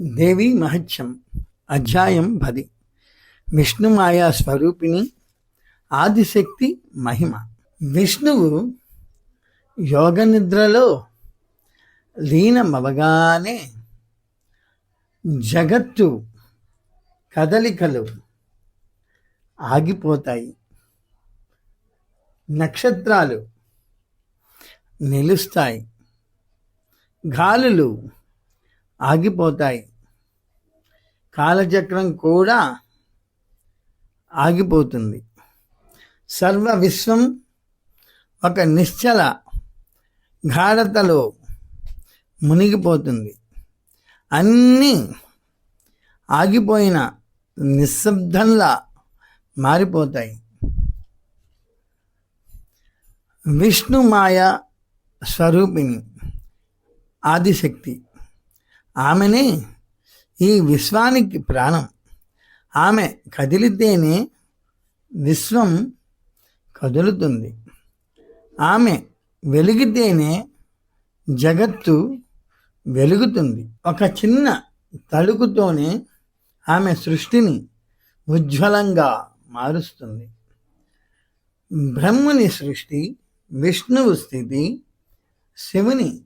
దేవి మహత్యం. అధ్యాయం పది. విష్ణుమాయా స్వరూపిణి ఆదిశక్తి మహిమ. విష్ణువు యోగ నిద్రలో లీనమవగానే జగత్తు కదలికలు ఆగిపోతాయి. నక్షత్రాలు నిలుస్తాయి. గాలులు ఆగిపోతాయి. కాలచక్రం కూడా ఆగిపోతుంది. సర్వ విశ్వం ఒక నిశ్చల గాఢతలో మునిగిపోతుంది. అన్నీ ఆగిపోయిన నిశ్శబ్దంలా మారిపోతాయి. విష్ణుమాయ స్వరూపిణి ఆదిశక్తి. ఆమెనే ఈ విశ్వానికి ప్రాణం. ఆమె కదిలితేనే విశ్వం కదులుతుంది. ఆమె వెలిగితేనే జగత్తు వెలుగుతుంది. ఒక చిన్న తడుకుతోనే ఆమె సృష్టిని ఉజ్వలంగా మారుస్తుంది. బ్రహ్ముని సృష్టి విష్ణువు స్థితి శివుని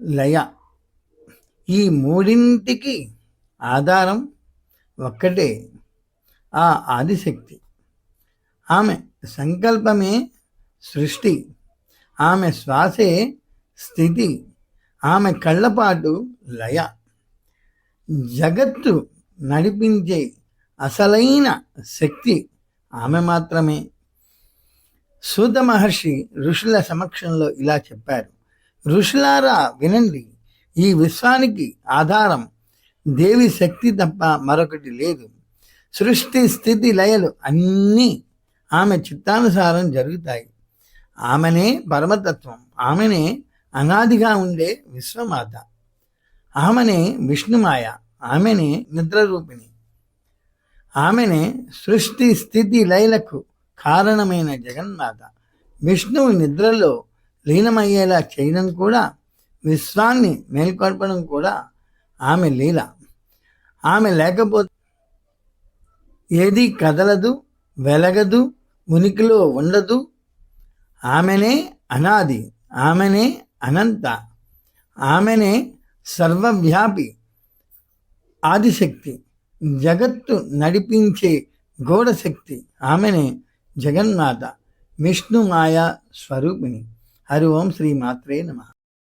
లయ. ఈ మూడింటికి ఆధారం ఒక్కటే ఆ ఆదిశక్తి. ఆమె సంకల్పమే సృష్టి. ఆమె శ్వాసే స్థితి. ఆమె కళ్ళపాటు లయ. జగత్తు నడిపించే అసలైన శక్తి ఆమె మాత్రమే. సూత మహర్షి ఋషుల సమక్షంలో ఇలా చెప్పారు. ఋషులారా వినండి ఈ విశ్వానికి ఆధారం దేవి శక్తి తప్ప మరొకటి లేదు. సృష్టి స్థితి లయలు అన్నీ ఆమె చిత్తానుసారం జరుగుతాయి. ఆమెనే పరమతత్వం. ఆమెనే అనాదిగా ఉండే విశ్వమాత. ఆమెనే విష్ణుమాయ. ఆమెనే నిద్రరూపిణి. ఆమెనే సృష్టి స్థితి లయలకు కారణమైన జగన్మాత. విష్ణువు నిద్రలో లీనమయ్యేలా చేయడం కూడా విశ్వాన్ని మేల్కొల్పడం కూడా ఆమె లీల. ఆమె లేకపోతే ఏది కదలదు వెలగదు ఉనికిలో ఉండదు. ఆమెనే అనాది ఆమెనే అనంత ఆమెనే సర్వవ్యాపి ఆదిశక్తి జగత్తు నడిపించే గోడశక్తి ఆమెనే జగన్మాత విష్ణుమాయ స్వరూపిణి. హరి ఓం శ్రీ మాత్రే నమ.